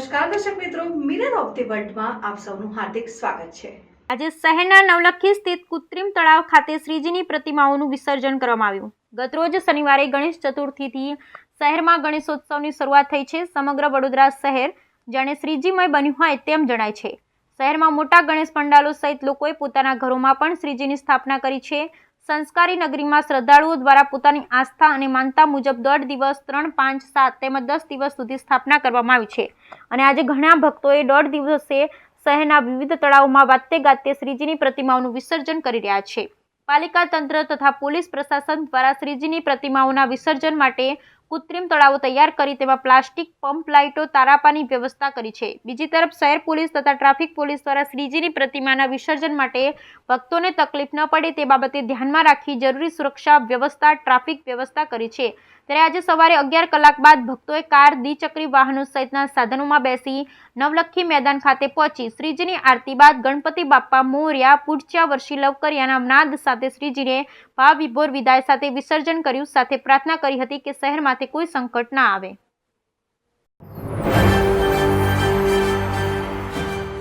નમસ્કાર, દર્શક મિત્રો. મિરર ઓફ ધી વર્લ્ડમાં આપ સૌનું હાર્દિક સ્વાગત છે. આજે શહેરના નવલખી સ્થિત કૃત્રિમ તળાવ ખાતે શ્રીજીની પ્રતિમાઓનું વિસર્જન કરવામાં આવ્યું. ગતરોજ શનિવારે ગણેશ ચતુર્થીથી શહેરમાં ગણેશોત્સવની શરૂઆત થઈ છે. સમગ્ર વડોદરા શહેર જાણે શ્રીજીમય બન્યું હોય તેમ જણાય છે. શહેરમાં મોટા ગણેશ પંડાલો સહિત લોકોએ પોતાના ઘરોમાં પણ શ્રીજીની સ્થાપના કરી છે. સંસ્કારી નગરીમાં શ્રદ્ધાળુઓ દ્વારા પોતાની આસ્થા અને માનતા મુજબ દોઢ દિવસ, ત્રણ, પાંચ, સાત તેમજ દસ દિવસ સુધી સ્થાપના કરવામાં આવી છે. અને આજે ઘણા ભક્તોએ દોઢ દિવસે શહેરના વિવિધ તળાવોમાં વાતે ગાતે શ્રીજીની પ્રતિમાઓનું વિસર્જન કરી રહ્યા છે. પાલિકા તંત્ર તથા પોલીસ પ્રશાસન દ્વારા શ્રીજીની પ્રતિમાઓના વિસર્જન માટે કૃત્રિમ તળાવો તૈયાર કરી તેમાં પ્લાસ્ટિક પંપ લાઇટો તારાપાની વ્યવસ્થા કરી છે. બીજી તરફ શહેર પોલીસ તથા ટ્રાફિક પોલીસ દ્વારા શ્રીજીની પ્રતિમાના વિસર્જન માટે ભક્તોને તકલીફ ન પડે તે બાબતે ધ્યાનમાં રાખી જરૂરી સુરક્ષા વ્યવસ્થા, ટ્રાફિક વ્યવસ્થા કરી છે. ત્યારે આજે સવારે અગિયાર કલાક બાદ ભક્તોએ કાર, દ્વિચક્રી વાહનો સહિતના સાધનોમાં બેસી નવલખી મેદાન ખાતે પહોંચી શ્રીજીની આરતી બાદ ગણપતિ બાપ્પા મોર્યા, પૂજ્યા, વર્ષી લવકરિયાના નાદ સાથે શ્રીજીને ભાવ વિભોર વિદાય સાથે વિસર્જન કર્યું. સાથે પ્રાર્થના કરી હતી કે કોઈ સંકટ ના આવે.